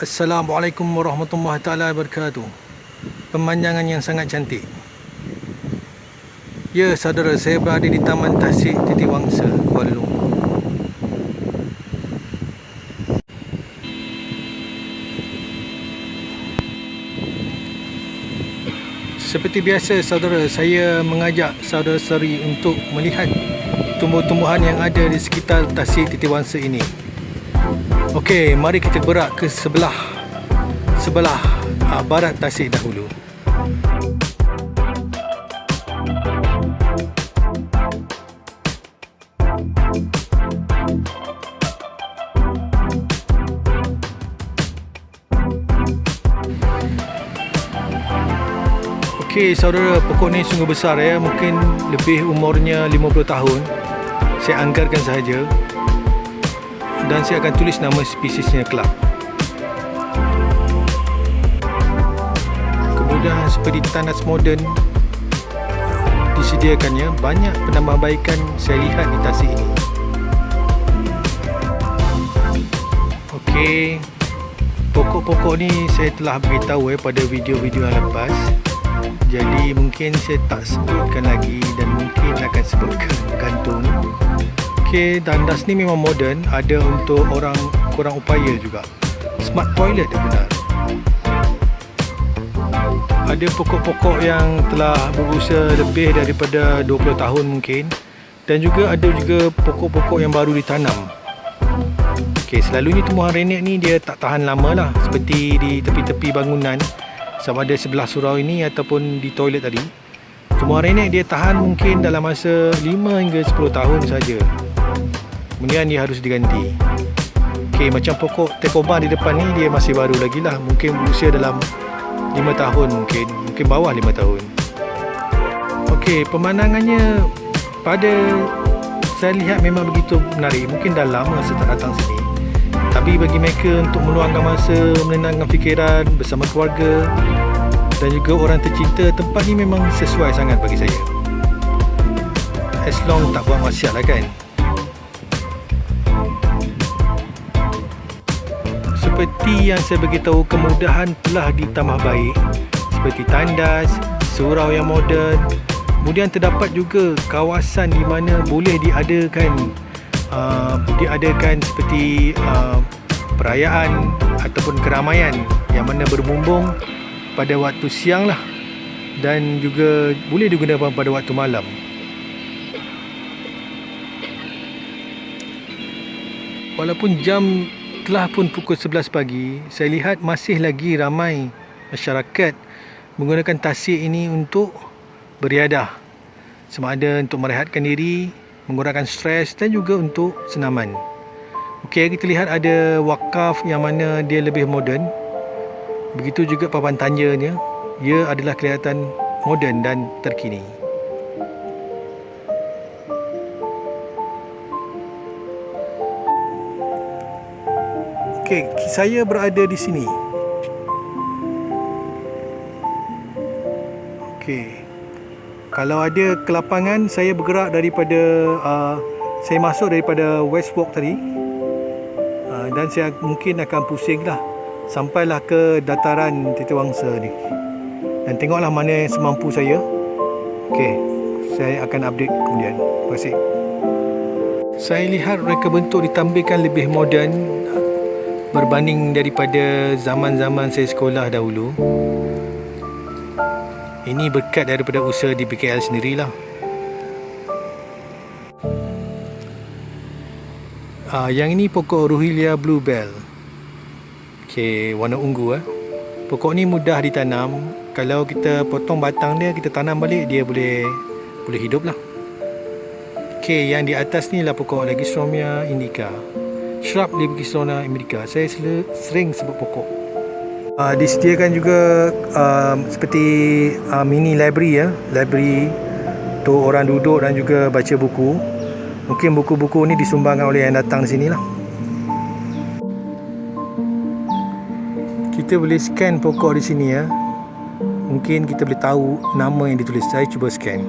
Assalamualaikum warahmatullahi taala wabarakatuh. Pemandangan yang sangat cantik. Ya, saudara, saya berada di Taman Tasik Titiwangsa, Kuala Lumpur. Seperti biasa saudara, saya mengajak saudara-saudari untuk melihat tumbuh-tumbuhan yang ada di sekitar Tasik Titiwangsa ini. Okey, mari kita berak ke sebelah sebelah uh, barat Tasik dahulu. Okey, saudara, pokok ni sungguh besar ya. Mungkin lebih umurnya 50 tahun. Saya anggarkan sahaja. Dan saya akan tulis nama spesiesnya kelak. Kemudahan seperti tandas moden disediakannya. Banyak penambahbaikan saya lihat di tasik ini. Okey. Pokok-pokok ni saya telah beritahu eh pada video-video yang lepas. Jadi mungkin saya tak sebutkan lagi dan mungkin akan sebutkan gantung. Okey, tandas ni memang moden, ada untuk orang kurang upaya juga. Smart toilet dia benar. Ada pokok-pokok yang telah berusia lebih daripada 20 tahun mungkin dan juga ada juga pokok-pokok yang baru ditanam. Okey, selalunya tumbuhan renek ni dia tak tahan lama lah seperti di tepi-tepi bangunan sama ada sebelah surau ini ataupun di toilet tadi. Tumbuhan renek dia tahan mungkin dalam masa 5 hingga 10 tahun saja. Kemudian dia harus diganti. Okey, macam pokok tekoba di depan ni dia masih baru lagi lah. Mungkin berusia dalam 5 tahun mungkin. Mungkin bawah 5 tahun. Okey, pemandangannya pada saya lihat memang begitu menarik. Mungkin dah lama saya tak datang sini. Tapi bagi mereka untuk meluangkan masa menenangkan fikiran bersama keluarga dan juga orang tercinta, tempat ni memang sesuai sangat bagi saya. As long tak buat maksiat lah kan. Seperti yang saya beritahu, kemudahan telah ditambah baik seperti tandas, surau yang moden. Kemudian terdapat juga kawasan di mana boleh diadakan uh, diadakan seperti uh, perayaan ataupun keramaian yang mana berbumbung pada waktu siang lah dan juga boleh digunakan pada waktu malam. Walaupun jam telah pun pukul 11 pagi, saya lihat masih lagi ramai masyarakat menggunakan tasik ini untuk beriadah. Sama ada untuk merehatkan diri, mengurangkan stres dan juga untuk senaman. Okey, kita lihat ada wakaf yang mana dia lebih moden. Begitu juga papan tanjanya. Ia adalah kelihatan moden dan terkini. Okey, saya berada di sini. Okey. Kalau ada kelapangan, saya bergerak daripada uh, saya masuk daripada West Walk tadi. Uh, dan saya mungkin akan pusing lah sampailah ke dataran Titiwangsa ni. Dan tengoklah mana semampu saya. Okey, saya akan update kemudian. Terima kasih. Saya lihat reka bentuk ditampilkan lebih moden berbanding daripada zaman-zaman saya sekolah dahulu. Ini berkat daripada usaha di BKL sendirilah. Ah, yang ini pokok Ruhilia Bluebell. Okey, warna ungu eh. Pokok ni mudah ditanam. Kalau kita potong batang dia, kita tanam balik, dia boleh boleh hidup lah. Okey, yang di atas ni lah pokok Legisromia indica. Shrub Legisromia indica. Saya sering sebut pokok. Uh, disediakan juga uh, seperti uh, mini library ya, library untuk orang duduk dan juga baca buku. Mungkin buku-buku ni disumbangkan oleh yang datang di sini lah. Kita boleh scan pokok di sini ya. Mungkin kita boleh tahu nama yang ditulis. Saya cuba scan.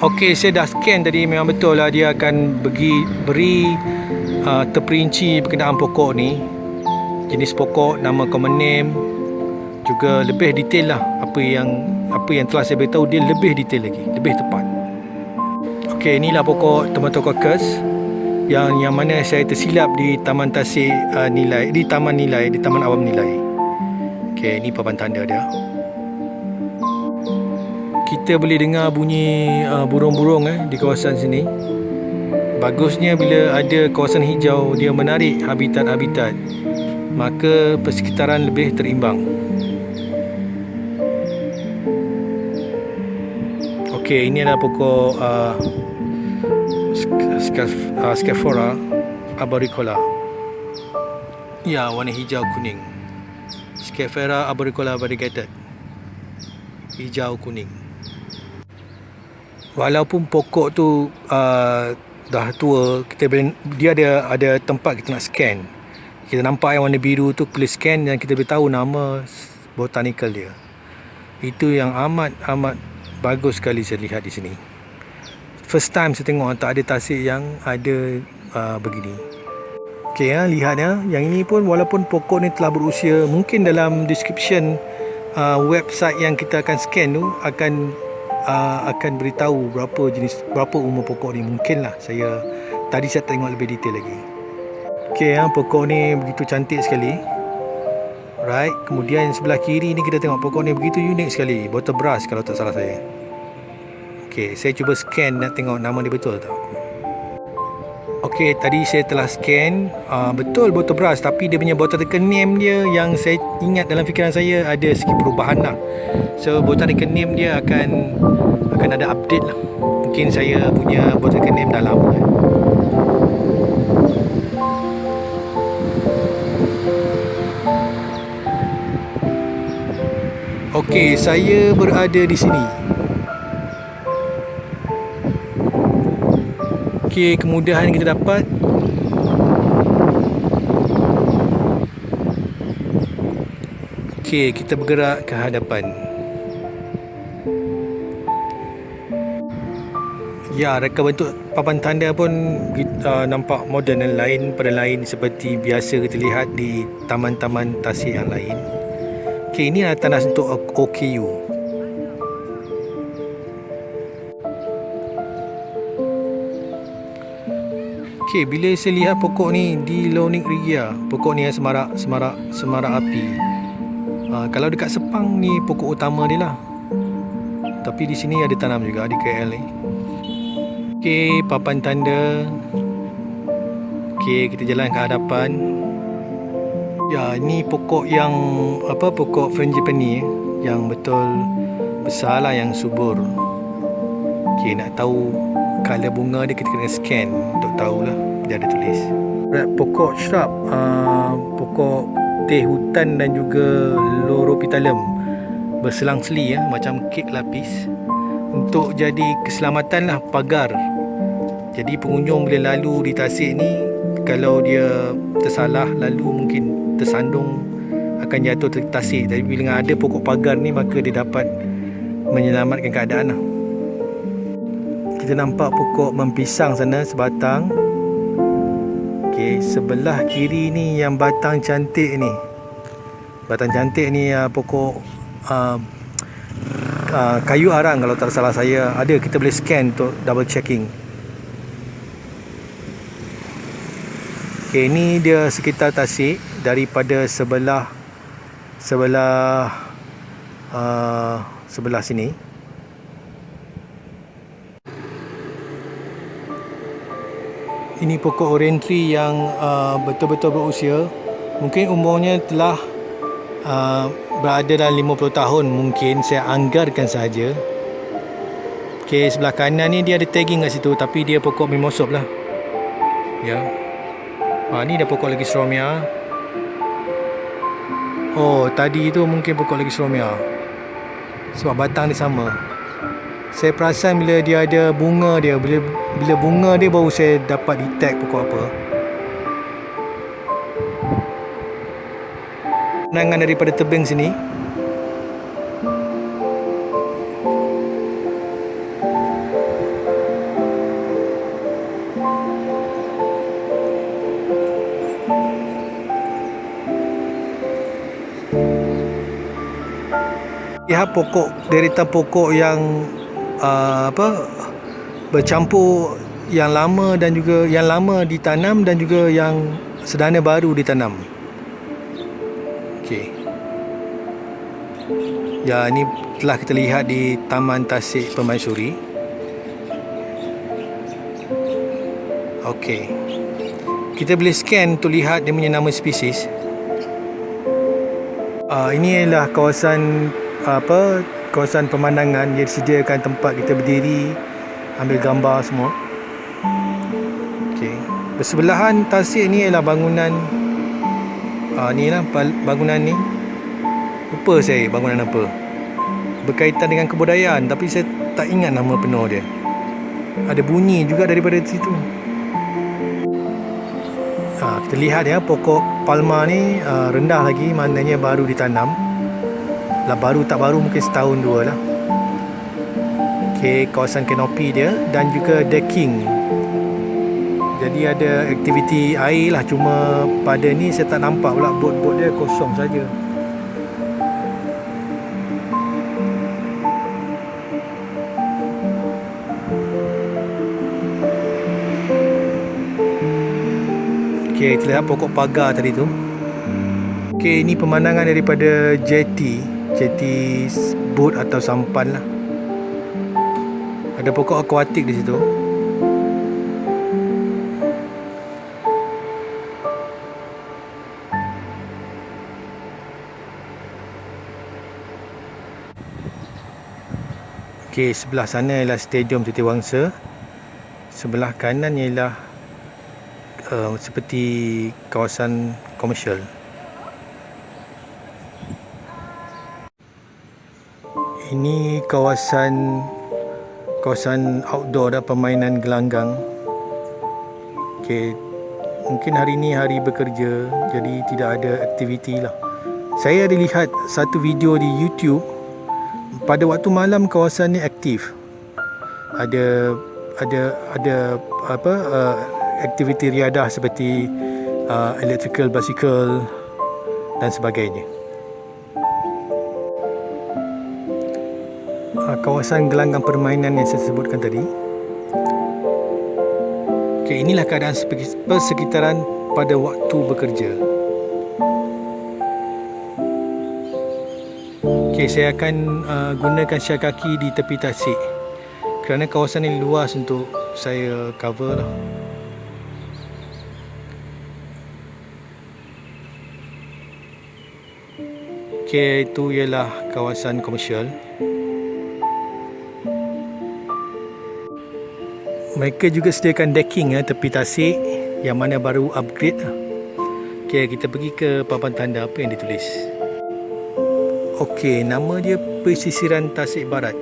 Okey, saya dah scan tadi memang betul lah dia akan bagi beri uh, terperinci berkenaan pokok ni jenis pokok, nama common name juga lebih detail lah apa yang apa yang telah saya beritahu dia lebih detail lagi, lebih tepat. Okey, inilah pokok Tomatococcus yang yang mana saya tersilap di Taman Tasik uh, Nilai, di Taman Nilai, di Taman Awam Nilai. Okey, ini papan tanda dia. Kita boleh dengar bunyi uh, burung-burung eh di kawasan sini. Bagusnya bila ada kawasan hijau dia menarik habitat-habitat maka persekitaran lebih terimbang. Okey, ini adalah pokok uh, uh, Scaphora arboricola. Ya, warna hijau kuning. Scaphora arboricola variegated. Hijau kuning. Walaupun pokok tu uh, dah tua, kita boleh, dia ada ada tempat kita nak scan. Kita nampak yang warna biru tu, boleh scan dan kita boleh tahu nama botanical dia. Itu yang amat amat bagus sekali saya lihat di sini. First time saya tengok tak ada tasik yang ada uh, begini. Okey ya, lihat ya. Yang ini pun walaupun pokok ni telah berusia, mungkin dalam description uh, website yang kita akan scan tu akan uh, akan beritahu berapa jenis berapa umur pokok ni. Mungkinlah saya tadi saya tengok lebih detail lagi. Okey ya, pokok ni begitu cantik sekali. Right, kemudian sebelah kiri ni kita tengok pokok ni begitu unik sekali. Bottle brass kalau tak salah saya. Okey, saya cuba scan nak tengok nama dia betul tak. Okey, tadi saya telah scan uh, betul botol brass tapi dia punya botanical name dia yang saya ingat dalam fikiran saya ada sikit perubahan lah. So botanical name dia akan akan ada update lah. Mungkin saya punya botanical name dah lama. Eh. Okey, saya berada di sini. Okey, kemudahan kita dapat Okey, kita bergerak ke hadapan. Ya, reka bentuk papan tanda pun uh, nampak moden dan lain pada lain seperti biasa kita lihat di taman-taman tasik yang lain. Okey, ini adalah tanda untuk OKU. Okey, bila saya lihat pokok ni di Lonic Regia, pokok ni yang semarak semarak semarak api. Uh, kalau dekat Sepang ni pokok utama dia lah. Tapi di sini ada tanam juga di KL ni. Okey, papan tanda. Okey, kita jalan ke hadapan. Ya, ini pokok yang apa pokok frangipani eh, yang betul besar lah yang subur. Okey, nak tahu color bunga dia kita kena scan untuk tahulah dia ada tulis. Red pokok shrub, uh, pokok teh hutan dan juga loropitalum berselang-seli ya macam kek lapis untuk jadi keselamatan lah pagar. Jadi pengunjung bila lalu di tasik ni kalau dia tersalah lalu mungkin tersandung akan jatuh tertasik tapi bila ada pokok pagar ni maka dia dapat menyelamatkan keadaan lah. Kita nampak pokok mempisang sana sebatang. Okay, sebelah kiri ni yang batang cantik ni. Batang cantik ni uh, pokok uh, uh, kayu arang kalau tak salah saya. Ada kita boleh scan untuk double checking. Okay, ini dia sekitar tasik daripada sebelah sebelah uh, sebelah sini ini pokok orentry yang uh, betul-betul berusia mungkin umurnya telah uh, berada dalam 50 tahun mungkin saya anggarkan saja Okay, sebelah kanan ni dia ada tagging kat situ tapi dia pokok mimosop lah ya ha, ni dah pokok lagi stromia Oh, tadi tu mungkin pokok lagi seromia. Sebab batang dia sama. Saya perasan bila dia ada bunga dia, bila bila bunga dia baru saya dapat detect pokok apa. Penangan daripada tebing sini. Ya pokok, deretan pokok yang uh, apa bercampur yang lama dan juga yang lama ditanam dan juga yang sedana baru ditanam. Okey. Ya, ini telah kita lihat di Taman Tasik Permaisuri. Okey. Kita boleh scan untuk lihat dia punya nama spesies. Uh, ini adalah kawasan apa kawasan pemandangan yang disediakan tempat kita berdiri ambil gambar semua. Okey. Bersebelahan tasik ni ialah bangunan ah ni lah bangunan ni. Lupa saya bangunan apa? Berkaitan dengan kebudayaan tapi saya tak ingat nama penuh dia. Ada bunyi juga daripada situ. Ha, kita lihat ya pokok palma ni uh, rendah lagi maknanya baru ditanam. Lah baru tak baru mungkin setahun dua lah ok kawasan kanopi dia dan juga decking jadi ada aktiviti air lah cuma pada ni saya tak nampak pula bot-bot dia kosong saja. Okay, kita lihat pokok pagar tadi tu. Okay, ini pemandangan daripada jetty. Jeti boat atau sampan lah ada pokok akuatik di situ Okey, sebelah sana ialah Stadium Titiwangsa. Sebelah kanan ialah uh, seperti kawasan komersial. Ini kawasan kawasan outdoor dah permainan gelanggang. Okey. Mungkin hari ini hari bekerja jadi tidak ada aktiviti lah. Saya ada lihat satu video di YouTube pada waktu malam kawasan ni aktif. Ada ada ada apa uh, aktiviti riadah seperti uh, electrical bicycle dan sebagainya. Uh, kawasan gelanggang permainan yang saya sebutkan tadi. Okay, inilah keadaan persekitaran pada waktu bekerja. Okay, saya akan uh, gunakan syar kaki di tepi tasik kerana kawasan ini luas untuk saya cover lah. Okay, itu ialah kawasan komersial. Mereka juga sediakan decking ya tepi tasik yang mana baru upgrade. Okey, kita pergi ke papan tanda apa yang ditulis. Okey, nama dia Pesisiran Tasik Barat.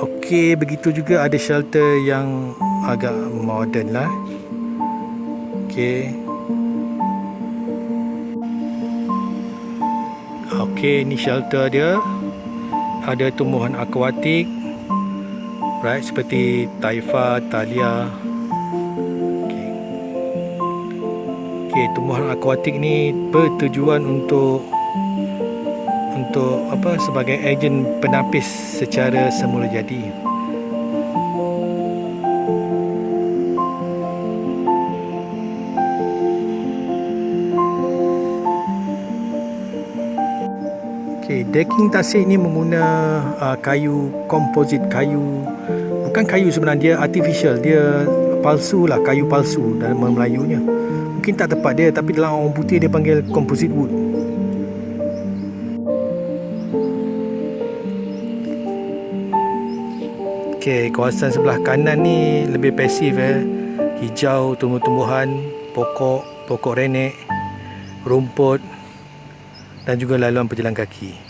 Okey, begitu juga ada shelter yang agak moden lah. Okey. Okey, ni shelter dia. Ada tumbuhan akuatik, right seperti taifa talia. Okey. Okey tumbuhan akuatik ni bertujuan untuk untuk apa sebagai ejen penapis secara semula jadi decking tasik ni mengguna uh, kayu komposit kayu bukan kayu sebenarnya dia artificial dia palsu lah kayu palsu dalam Melayunya mungkin tak tepat dia tapi dalam orang putih dia panggil composite wood Okay, kawasan sebelah kanan ni lebih pasif eh. Hijau, tumbuh-tumbuhan, pokok, pokok renek, rumput dan juga laluan pejalan kaki.